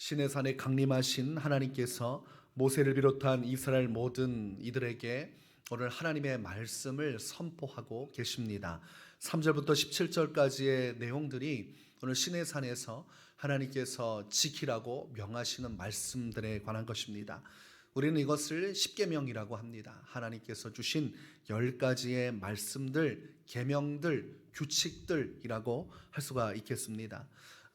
시내산에 강림하신 하나님께서 모세를 비롯한 이스라엘 모든 이들에게 오늘 하나님의 말씀을 선포하고 계십니다. 3절부터 17절까지의 내용들이 오늘 시내산에서 하나님께서 지키라고 명하시는 말씀들에 관한 것입니다. 우리는 이것을 십계명이라고 합니다. 하나님께서 주신 열 가지의 말씀들, 계명들, 규칙들이라고 할 수가 있겠습니다.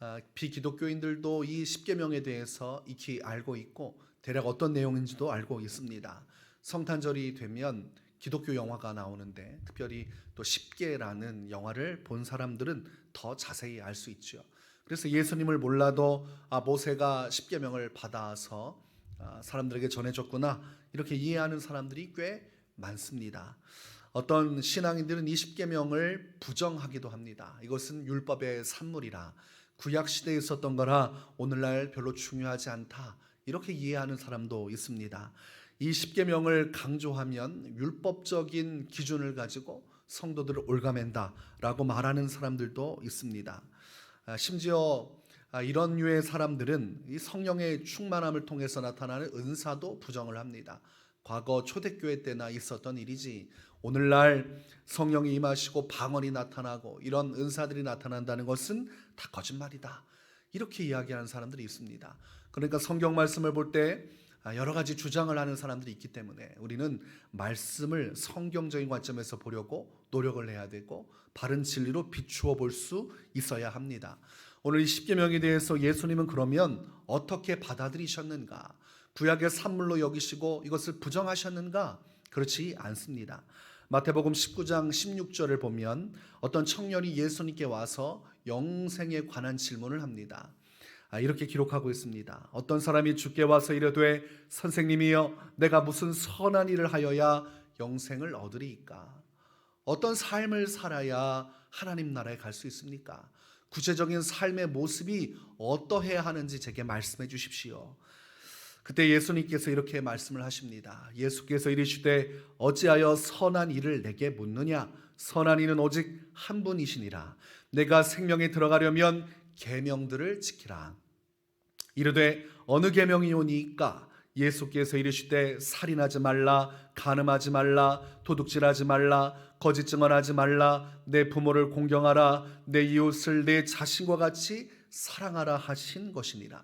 아, 비기독교인들도 이 십계명에 대해서 익히 알고 있고 대략 어떤 내용인지도 알고 있습니다. 성탄절이 되면 기독교 영화가 나오는데 특별히 또 십계라는 영화를 본 사람들은 더 자세히 알 수 있죠. 그래서 예수님을 몰라도 아 모세가 십계명을 받아서 아, 사람들에게 전해줬구나 이렇게 이해하는 사람들이 꽤 많습니다. 어떤 신앙인들은 이 십계명을 부정하기도 합니다. 이것은 율법의 산물이라 구약 시대에 있었던 거라 오늘날 별로 중요하지 않다 이렇게 이해하는 사람도 있습니다. 이 십계명을 강조하면 율법적인 기준을 가지고 성도들을 올가맨다라고 말하는 사람들도 있습니다. 아, 심지어 아, 이런 류의 사람들은 이 성령의 충만함을 통해서 나타나는 은사도 부정을 합니다. 과거 초대교회 때나 있었던 일이지 오늘날 성령이 임하시고 방언이 나타나고 이런 은사들이 나타난다는 것은 다 거짓말이다. 이렇게 이야기하는 사람들이 있습니다. 그러니까 성경 말씀을 볼때 아, 여러 가지 주장을 하는 사람들이 있기 때문에 우리는 말씀을 성경적인 관점에서 보려고 노력을 해야 되고 바른 진리로 비추어 볼 수 있어야 합니다. 오늘 이 십계명에 대해서 예수님은 그러면 어떻게 받아들이셨는가? 구약의 산물로 여기시고 이것을 부정하셨는가? 그렇지 않습니다. 마태복음 19장 16절을 보면 어떤 청년이 예수님께 와서 영생에 관한 질문을 합니다. 아, 이렇게 기록하고 있습니다. 어떤 사람이 주께 와서 이르되 선생님이여 내가 무슨 선한 일을 하여야 영생을 얻으리이까? 어떤 삶을 살아야 하나님 나라에 갈 수 있습니까? 구체적인 삶의 모습이 어떠해야 하는지 제게 말씀해 주십시오. 그때 예수님께서 이렇게 말씀을 하십니다. 예수께서 이르시되 어찌하여 선한 일을 내게 묻느냐? 선한 이는 오직 한 분이시니라. 내가 생명에 들어가려면 계명들을 지키라. 이르되 어느 계명이오니까? 예수께서 이르시되 살인하지 말라, 간음하지 말라, 도둑질하지 말라, 거짓 증언하지 말라, 내 부모를 공경하라, 내 이웃을 내 자신과 같이 사랑하라 하신 것이니라.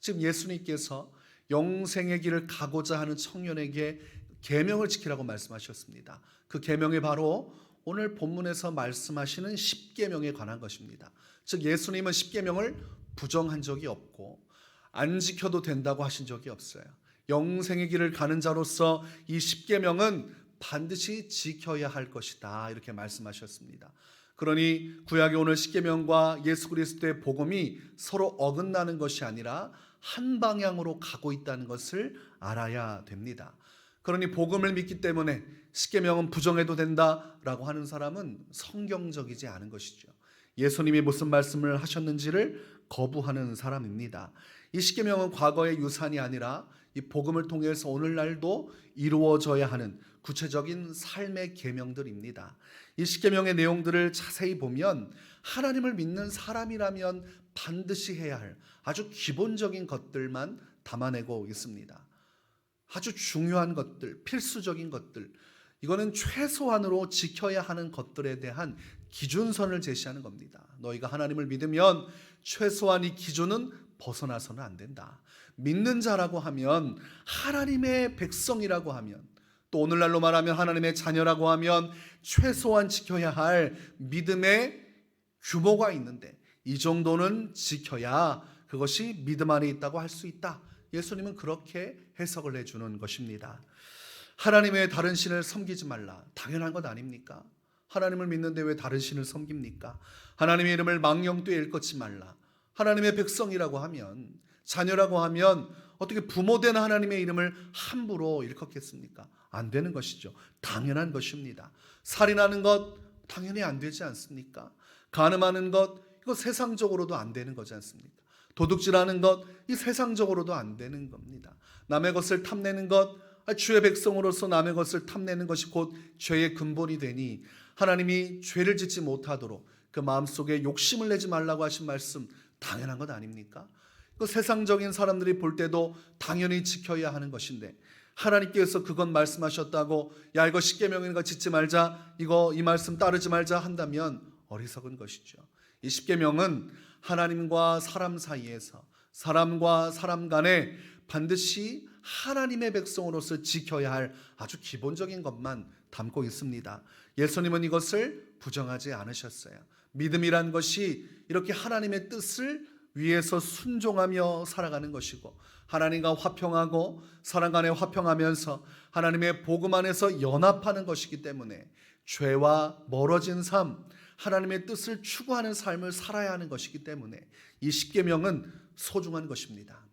지금 예수님께서 영생의 길을 가고자 하는 청년에게 계명을 지키라고 말씀하셨습니다. 그 계명이 바로 오늘 본문에서 말씀하시는 십계명에 관한 것입니다. 즉 예수님은 십계명을 부정한 적이 없고 안 지켜도 된다고 하신 적이 없어요. 영생의 길을 가는 자로서 이 십계명은 반드시 지켜야 할 것이다 이렇게 말씀하셨습니다. 그러니 구약의 오늘 십계명과 예수 그리스도의 복음이 서로 어긋나는 것이 아니라 한 방향으로 가고 있다는 것을 알아야 됩니다. 그러니 복음을 믿기 때문에 십계명은 부정해도 된다라고 하는 사람은 성경적이지 않은 것이죠. 예수님이 무슨 말씀을 하셨는지를 거부하는 사람입니다. 이 십계명은 과거의 유산이 아니라 이 복음을 통해서 오늘날도 이루어져야 하는 구체적인 삶의 계명들입니다. 이 십계명의 내용들을 자세히 보면 하나님을 믿는 사람이라면 반드시 해야 할 아주 기본적인 것들만 담아내고 있습니다. 아주 중요한 것들, 필수적인 것들, 이거는 최소한으로 지켜야 하는 것들에 대한 기준선을 제시하는 겁니다. 너희가 하나님을 믿으면 최소한 이 기준은 벗어나서는 안 된다. 믿는 자라고 하면 하나님의 백성이라고 하면 또 오늘날로 말하면 하나님의 자녀라고 하면 최소한 지켜야 할 믿음의 규모가 있는데 이 정도는 지켜야 그것이 믿음 안에 있다고 할 수 있다. 예수님은 그렇게 해석을 해주는 것입니다. 하나님의 다른 신을 섬기지 말라. 당연한 것 아닙니까? 하나님을 믿는데 왜 다른 신을 섬깁니까? 하나님의 이름을 망령되이 일컫지 말라. 하나님의 백성이라고 하면 자녀라고 하면 어떻게 부모된 하나님의 이름을 함부로 일컫겠습니까? 안 되는 것이죠. 당연한 것입니다. 살인하는 것 당연히 안 되지 않습니까? 간음하는 것 이거 세상적으로도 안 되는 거지 않습니까? 도둑질하는 것 이 세상적으로도 안 되는 겁니다. 남의 것을 탐내는 것 아, 주의 백성으로서 남의 것을 탐내는 것이 곧 죄의 근본이 되니 하나님이 죄를 짓지 못하도록 그 마음속에 욕심을 내지 말라고 하신 말씀 당연한 것 아닙니까? 그 세상적인 사람들이 볼 때도 당연히 지켜야 하는 것인데 하나님께서 그건 말씀하셨다고 야 이거 십계명인가 짓지 말자 이거 이 말씀 따르지 말자 한다면 어리석은 것이죠. 이 십계명은 하나님과 사람 사이에서 사람과 사람 간에 반드시 하나님의 백성으로서 지켜야 할 아주 기본적인 것만 담고 있습니다. 예수님은 이것을 부정하지 않으셨어요. 믿음이란 것이 이렇게 하나님의 뜻을 위해서 순종하며 살아가는 것이고 하나님과 화평하고 사람 간에 화평하면서 하나님의 복음 안에서 연합하는 것이기 때문에 죄와 멀어진 삶, 하나님의 뜻을 추구하는 삶을 살아야 하는 것이기 때문에 이 십계명은 소중한 것입니다.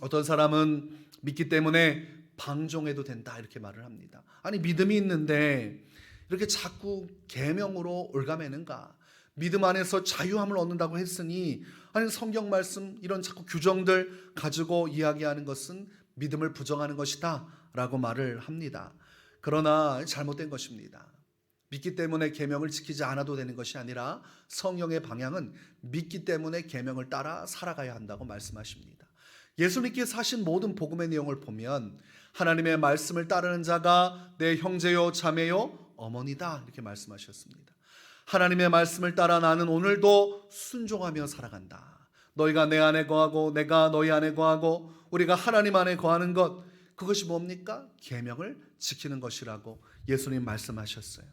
어떤 사람은 믿기 때문에 방종해도 된다 이렇게 말을 합니다. 아니 믿음이 있는데 이렇게 자꾸 계명으로 올가매는가? 믿음 안에서 자유함을 얻는다고 했으니 아니 성경 말씀 이런 자꾸 규정들 가지고 이야기하는 것은 믿음을 부정하는 것이다라고 말을 합니다. 그러나 잘못된 것입니다. 믿기 때문에 계명을 지키지 않아도 되는 것이 아니라 성령의 방향은 믿기 때문에 계명을 따라 살아가야 한다고 말씀하십니다. 예수님께서 하신 모든 복음의 내용을 보면 하나님의 말씀을 따르는 자가 내 형제요 자매요 어머니다 이렇게 말씀하셨습니다. 하나님의 말씀을 따라 나는 오늘도 순종하며 살아간다. 너희가 내 안에 거하고 내가 너희 안에 거하고 우리가 하나님 안에 거하는 것 그것이 뭡니까? 계명을 지키는 것이라고 예수님 말씀하셨어요.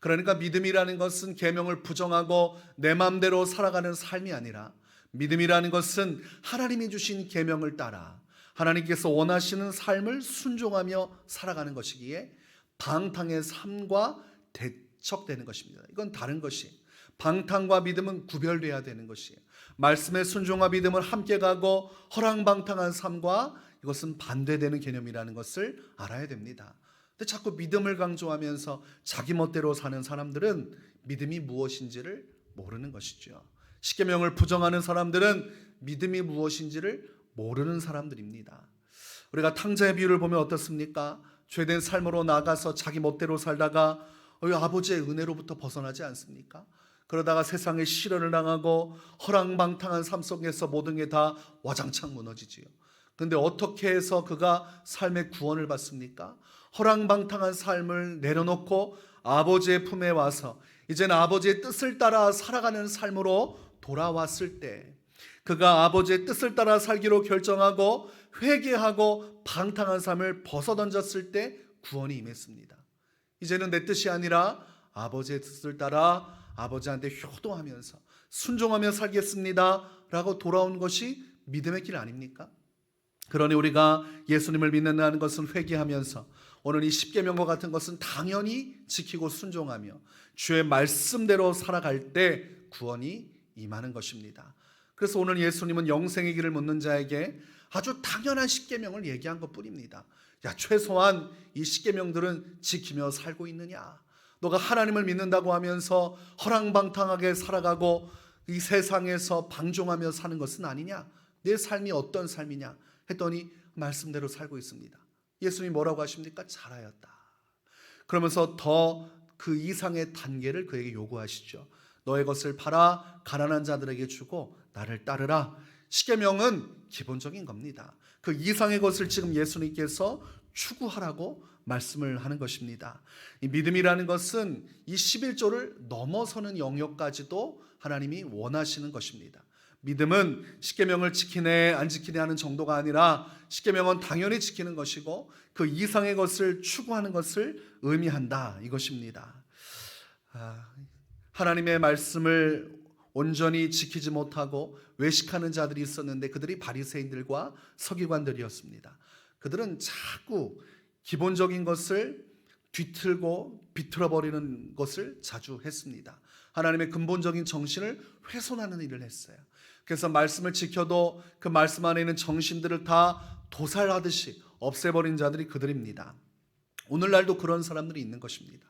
그러니까 믿음이라는 것은 계명을 부정하고 내 마음대로 살아가는 삶이 아니라 믿음이라는 것은 하나님이 주신 계명을 따라 하나님께서 원하시는 삶을 순종하며 살아가는 것이기에 방탕의 삶과 대척되는 것입니다. 이건 다른 것이 방탕과 믿음은 구별돼야 되는 것이에요. 말씀의 순종과 믿음을 함께 가고 허랑방탕한 삶과 이것은 반대되는 개념이라는 것을 알아야 됩니다. 근데 자꾸 믿음을 강조하면서 자기 멋대로 사는 사람들은 믿음이 무엇인지를 모르는 것이죠. 십계명을 부정하는 사람들은 믿음이 무엇인지를 모르는 사람들입니다. 우리가 탕자의 비유를 보면 어떻습니까? 죄된 삶으로 나가서 자기 멋대로 살다가 아버지의 은혜로부터 벗어나지 않습니까? 그러다가 세상에 시련을 당하고 허랑방탕한 삶 속에서 모든 게 다 와장창 무너지지요. 근데 어떻게 해서 그가 삶의 구원을 받습니까? 허랑방탕한 삶을 내려놓고 아버지의 품에 와서 이제는 아버지의 뜻을 따라 살아가는 삶으로 돌아왔을 때 그가 아버지의 뜻을 따라 살기로 결정하고 회개하고 방탕한 삶을 벗어던졌을 때 구원이 임했습니다. 이제는 내 뜻이 아니라 아버지의 뜻을 따라 아버지한테 효도하면서 순종하며 살겠습니다. 라고 돌아온 것이 믿음의 길 아닙니까? 그러니 우리가 예수님을 믿는다는 것은 회개하면서 오늘 이 십계명과 같은 것은 당연히 지키고 순종하며 주의 말씀대로 살아갈 때 구원이 임하는 것입니다. 그래서 오늘 예수님은 영생의 길을 묻는 자에게 아주 당연한 십계명을 얘기한 것뿐입니다. 야 최소한 이 십계명들은 지키며 살고 있느냐? 너가 하나님을 믿는다고 하면서 허랑방탕하게 살아가고 이 세상에서 방종하며 사는 것은 아니냐? 내 삶이 어떤 삶이냐? 했더니 말씀대로 살고 있습니다. 예수님이 뭐라고 하십니까? 잘하였다. 그러면서 더 그 이상의 단계를 그에게 요구하시죠. 너의 것을 팔아 가난한 자들에게 주고 나를 따르라. 십계명은 기본적인 겁니다. 그 이상의 것을 지금 예수님께서 추구하라고 말씀을 하는 것입니다. 이 믿음이라는 것은 이 11조를 넘어서는 영역까지도 하나님이 원하시는 것입니다. 믿음은 십계명을 지키네 안 지키네 하는 정도가 아니라 십계명은 당연히 지키는 것이고 그 이상의 것을 추구하는 것을 의미한다 이것입니다. 아, 하나님의 말씀을 온전히 지키지 못하고 외식하는 자들이 있었는데 그들이 바리새인들과 서기관들이었습니다. 그들은 자꾸 기본적인 것을 뒤틀고 비틀어 버리는 것을 자주 했습니다. 하나님의 근본적인 정신을 훼손하는 일을 했어요. 그래서 말씀을 지켜도 그 말씀 안에 있는 정신들을 다 도살하듯이 없애버린 자들이 그들입니다. 오늘날도 그런 사람들이 있는 것입니다.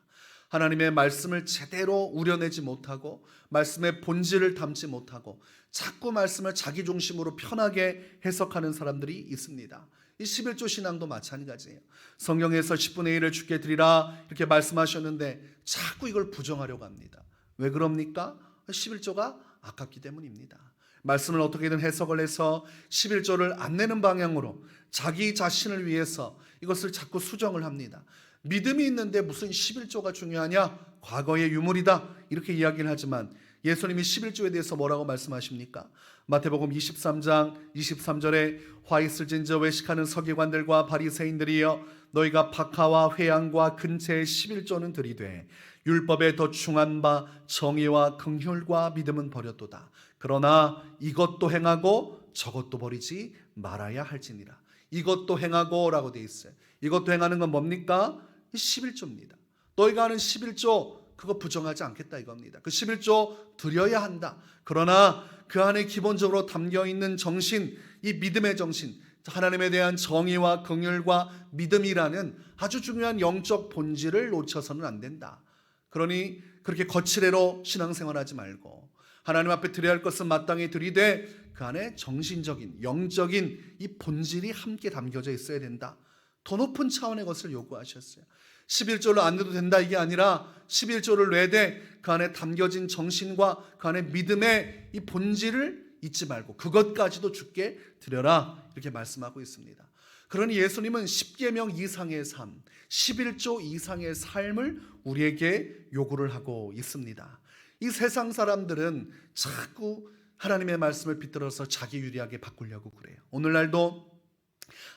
하나님의 말씀을 제대로 우려내지 못하고 말씀의 본질을 담지 못하고 자꾸 말씀을 자기 중심으로 편하게 해석하는 사람들이 있습니다. 이 11조 신앙도 마찬가지예요. 성경에서 10분의 1을 주께 드리라 이렇게 말씀하셨는데 자꾸 이걸 부정하려고 합니다. 왜 그럽니까? 11조가 아깝기 때문입니다. 말씀을 어떻게든 해석을 해서 11조를 안 내는 방향으로 자기 자신을 위해서 이것을 자꾸 수정을 합니다. 믿음이 있는데 무슨 11조가 중요하냐? 과거의 유물이다. 이렇게 이야기를 하지만 예수님이 11조에 대해서 뭐라고 말씀하십니까? 마태복음 23장 23절에 화 있을진저 외식하는 서기관들과 바리새인들이여 너희가 박하와 회양과 근체의 11조는 들이되 율법에 더 충한 바 정의와 긍휼과 믿음은 버렸도다. 그러나 이것도 행하고 저것도 버리지 말아야 할지니라. 이것도 행하고라고 돼 있어요. 이것도 행하는 건 뭡니까? 11조입니다. 너희가 하는 11조 그거 부정하지 않겠다 이겁니다. 그 11조 드려야 한다. 그러나 그 안에 기본적으로 담겨 있는 정신, 이 믿음의 정신, 하나님에 대한 정의와 긍휼과 믿음이라는 아주 중요한 영적 본질을 놓쳐서는 안 된다. 그러니 그렇게 거칠애로 신앙생활하지 말고 하나님 앞에 드려야 할 것은 마땅히 드리되 그 안에 정신적인 영적인 이 본질이 함께 담겨져 있어야 된다. 더 높은 차원의 것을 요구하셨어요. 11조를 안 내도 된다 이게 아니라 11조를 내되 그 안에 담겨진 정신과 그 안에 믿음의 이 본질을 잊지 말고 그것까지도 주께 드려라 이렇게 말씀하고 있습니다. 그러니 예수님은 10계명 이상의 삶, 11조 이상의 삶을 우리에게 요구를 하고 있습니다. 이 세상 사람들은 자꾸 하나님의 말씀을 비틀어서 자기 유리하게 바꾸려고 그래요. 오늘날도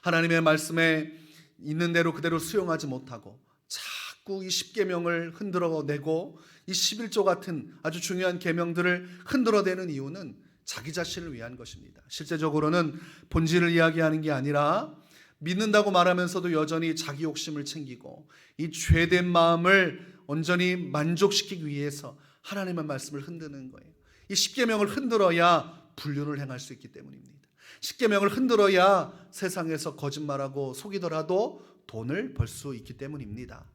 하나님의 말씀에 있는 대로 그대로 수용하지 못하고 자꾸 이 10계명을 흔들어 내고 이 11조 같은 아주 중요한 계명들을 흔들어 대는 이유는 자기 자신을 위한 것입니다. 실제적으로는 본질을 이야기하는 게 아니라 믿는다고 말하면서도 여전히 자기 욕심을 챙기고 이 죄된 마음을 온전히 만족시키기 위해서 하나님의 말씀을 흔드는 거예요. 이 십계명을 흔들어야 불륜을 행할 수 있기 때문입니다. 십계명을 흔들어야 세상에서 거짓말하고 속이더라도 돈을 벌 수 있기 때문입니다.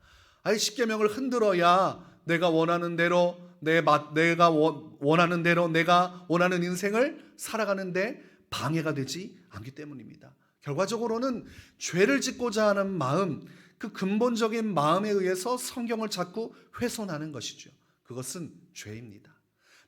아니 십계명을 흔들어야 내가 원하는 대로 내 맛, 내가 원, 원하는 대로 내가 원하는 인생을 살아가는데 방해가 되지 않기 때문입니다. 결과적으로는 죄를 짓고자 하는 마음, 그 근본적인 마음에 의해서 성경을 자꾸 훼손하는 것이죠. 그것은 죄입니다.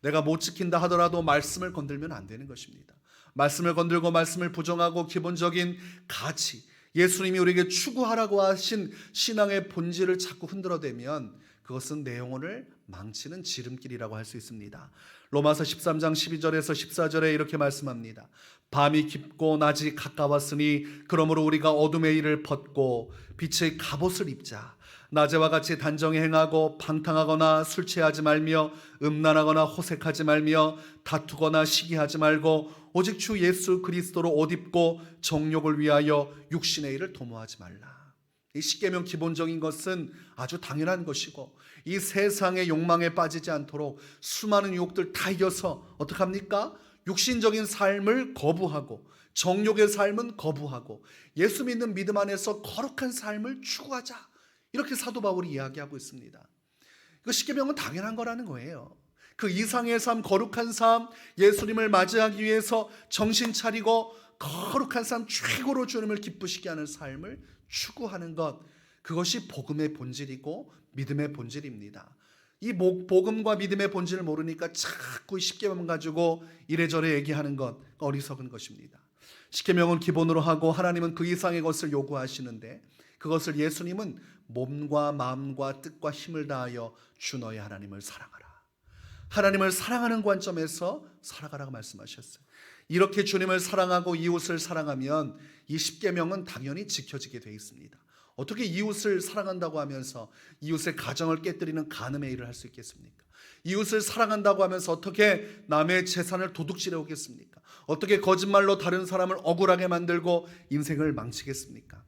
내가 못 지킨다 하더라도 말씀을 건들면 안 되는 것입니다. 말씀을 건들고 말씀을 부정하고 기본적인 가치, 예수님이 우리에게 추구하라고 하신 신앙의 본질을 자꾸 흔들어대면 그것은 내 영혼을 망치는 지름길이라고 할 수 있습니다. 로마서 13장 12절에서 14절에 이렇게 말씀합니다. 밤이 깊고 낮이 가까웠으니 그러므로 우리가 어둠의 일을 벗고 빛의 갑옷을 입자. 낮에와 같이 단정히 행하고 방탕하거나 술 취하지 말며 음란하거나 호색하지 말며 다투거나 시기하지 말고 오직 주 예수 그리스도로 옷 입고 정욕을 위하여 육신의 일을 도모하지 말라. 이 십계명 기본적인 것은 아주 당연한 것이고 이 세상의 욕망에 빠지지 않도록 수많은 유혹들 다 이겨서 어떻게 합니까? 육신적인 삶을 거부하고 정욕의 삶은 거부하고 예수 믿는 믿음 안에서 거룩한 삶을 추구하자. 이렇게 사도 바울이 이야기하고 있습니다. 그 십계명은 당연한 거라는 거예요. 그 이상의 삶, 거룩한 삶, 예수님을 맞이하기 위해서 정신 차리고 거룩한 삶, 최고로 주님을 기쁘시게 하는 삶을 추구하는 것, 그것이 복음의 본질이고 믿음의 본질입니다. 이 복음과 믿음의 본질을 모르니까 자꾸 십계명 가지고 이래저래 얘기하는 것 어리석은 것입니다. 십계명은 기본으로 하고 하나님은 그 이상의 것을 요구하시는데 그것을 예수님은 몸과 마음과 뜻과 힘을 다하여 주 너의 하나님을 사랑하라. 하나님을 사랑하는 관점에서 살아가라고 말씀하셨어요. 이렇게 주님을 사랑하고 이웃을 사랑하면 이 십계명은 당연히 지켜지게 되어 있습니다. 어떻게 이웃을 사랑한다고 하면서 이웃의 가정을 깨뜨리는 간음의 일을 할 수 있겠습니까? 이웃을 사랑한다고 하면서 어떻게 남의 재산을 도둑질해 오겠습니까? 어떻게 거짓말로 다른 사람을 억울하게 만들고 인생을 망치겠습니까?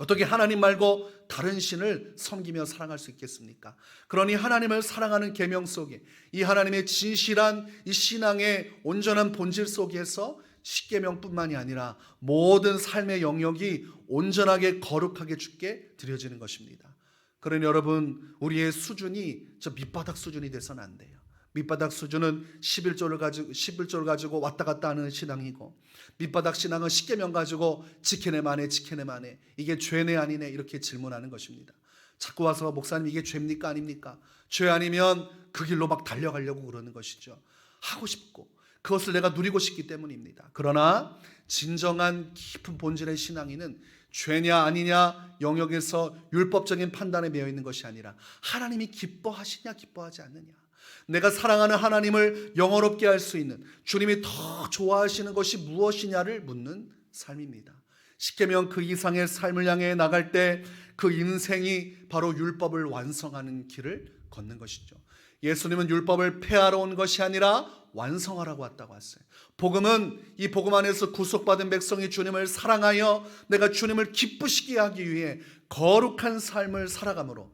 어떻게 하나님 말고 다른 신을 섬기며 사랑할 수 있겠습니까? 그러니 하나님을 사랑하는 계명 속에 이 하나님의 진실한 이 신앙의 온전한 본질 속에서 십계명뿐만이 아니라 모든 삶의 영역이 온전하게 거룩하게 주께 드려지는 것입니다. 그러니 여러분 우리의 수준이 저 밑바닥 수준이 돼서는 안 돼요. 밑바닥 수준은 11조를 가지고 11조를 가지고 왔다 갔다 하는 신앙이고 밑바닥 신앙은 10계명 가지고 지켜내만 해 지켜내만 해 이게 죄네 아니네 이렇게 질문하는 것입니다. 자꾸 와서 목사님 이게 죄입니까 아닙니까? 죄 아니면 그 길로 막 달려가려고 그러는 것이죠. 하고 싶고 그것을 내가 누리고 싶기 때문입니다. 그러나 진정한 깊은 본질의 신앙인은 죄냐 아니냐 영역에서 율법적인 판단에 매여 있는 것이 아니라 하나님이 기뻐하시냐 기뻐하지 않느냐 내가 사랑하는 하나님을 영어롭게 할 수 있는 주님이 더 좋아하시는 것이 무엇이냐를 묻는 삶입니다. 십계명 그 이상의 삶을 향해 나갈 때 그 인생이 바로 율법을 완성하는 길을 걷는 것이죠. 예수님은 율법을 폐하러 온 것이 아니라 완성하라고 왔다고 했어요. 복음은 이 복음 안에서 구속받은 백성이 주님을 사랑하여 내가 주님을 기쁘시게 하기 위해 거룩한 삶을 살아가므로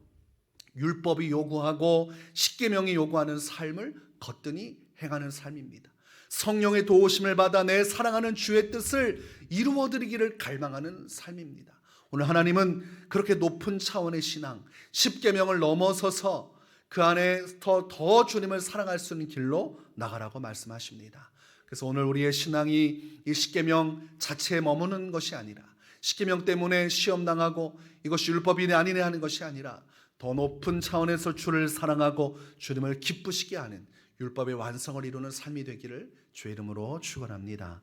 율법이 요구하고 십계명이 요구하는 삶을 거뜬히 행하는 삶입니다. 성령의 도우심을 받아 내 사랑하는 주의 뜻을 이루어 드리기를 갈망하는 삶입니다. 오늘 하나님은 그렇게 높은 차원의 신앙, 십계명을 넘어서서 그 안에 더, 더 주님을 사랑할 수 있는 길로 나가라고 말씀하십니다. 그래서 오늘 우리의 신앙이 이 십계명 자체에 머무는 것이 아니라 십계명 때문에 시험 당하고 이것이 율법이네 아니네 하는 것이 아니라 더 높은 차원에서 주를 사랑하고 주님을 기쁘시게 하는 율법의 완성을 이루는 삶이 되기를 주의 이름으로 축원합니다.